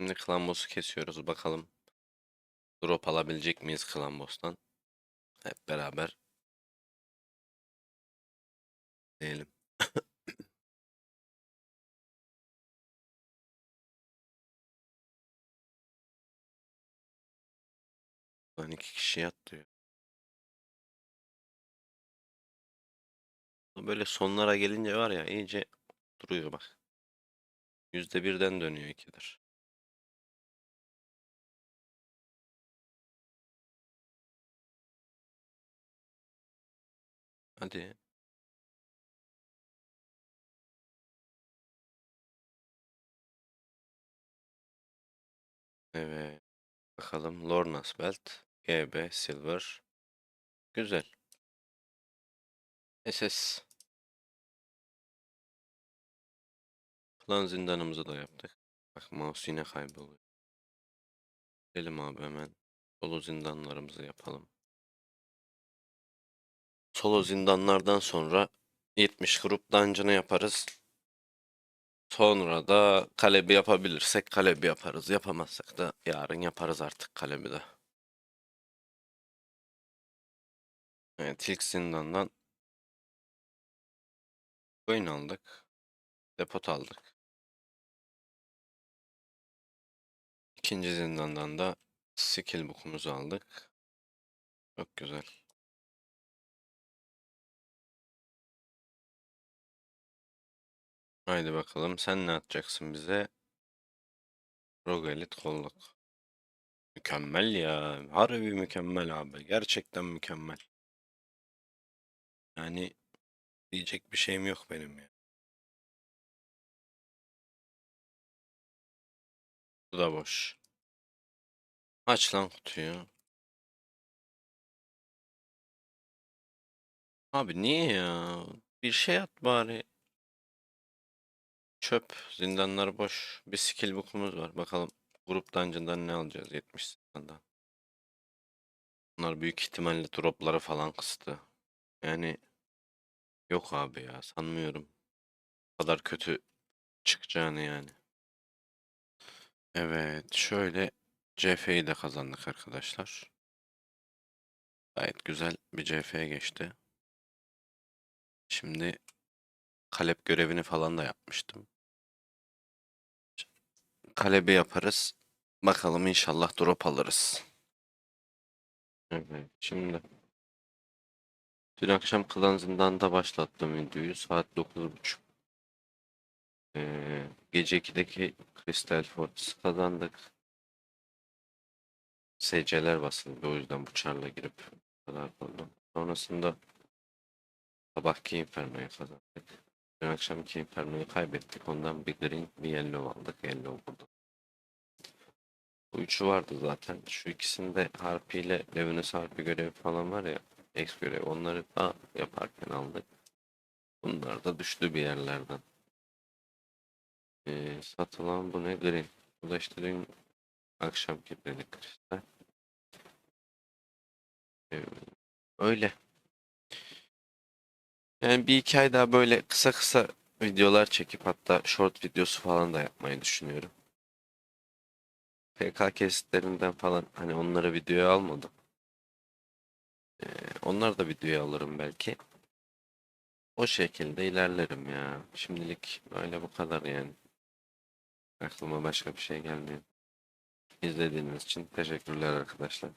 Şimdi Klambos'u kesiyoruz bakalım. Drop alabilecek miyiz Klambos'tan? Hep beraber diyelim. Lan iki kişi yat diyor. Böyle sonlara gelince var ya iyice duruyor bak. Yüzde birden dönüyor ikidir. Hadi. Evet. Bakalım Lorna's Belt. GB Silver. Güzel. SS. Klan zindanımızı da yaptık. Bak mouse yine kayboluyor. Gidelim abi hemen. Solo zindanlarımızı yapalım. Solo zindanlardan sonra 70 grup dungeon'ı yaparız. Sonra da kalebi yapabilirsek kalebi yaparız. Yapamazsak da yarın yaparız artık kalebi de. Evet ilk zindandan coin aldık. Depot aldık. İkinci zindandan da skill book'umuzu aldık. Çok güzel. Haydi bakalım sen ne atacaksın bize? Rogalit kolluk. Mükemmel ya. Harbi mükemmel abi. Gerçekten mükemmel. Yani diyecek bir şeyim yok benim ya. Bu da boş. Aç lan kutuyu. Abi niye ya? Bir şey at bari. Çöp. Zindanlar boş. Bir skill book'umuz var. Bakalım grup dungeon'dan ne alacağız 70 zindandan. Bunlar büyük ihtimalle dropları falan kıstı. Yani yok abi ya sanmıyorum. Bu kadar kötü çıkacağını yani. Evet şöyle CF'yi de kazandık arkadaşlar. Gayet güzel bir CF'ye geçti. Şimdi kalep görevini falan da yapmıştım. Kalebi yaparız. Bakalım inşallah drop alırız. Evet şimdi. Dün akşam Klan Zindan'da başlattım videoyu. Saat 9.30. Ee, gece 2'deki Crystal Fortress kazandık. SC'ler basıldı. O yüzden bu çarla girip kadar oldu. Sonrasında sabahki Inferno'yu kazandık. Dün akşamki Inferno'yu kaybettik. Ondan bir green, bir yellow aldık. Yellow burada. Bu üçü vardı zaten. Şu ikisinde Harpy ile Levinus Harpy görevi falan var ya. X görevi. Onları da yaparken aldık. Bunlar da düştü bir yerlerden. Ee, satılan bu ne? Green. Bu da işte dün akşam dedik kristal. Ee, öyle. Yani bir iki ay daha böyle kısa kısa videolar çekip hatta short videosu falan da yapmayı düşünüyorum. PK kesitlerinden falan hani onları videoya almadım. Ee, onları da videoya alırım belki. O şekilde ilerlerim ya. Şimdilik böyle bu kadar yani. Aklıma başka bir şey gelmiyor. İzlediğiniz için teşekkürler arkadaşlar.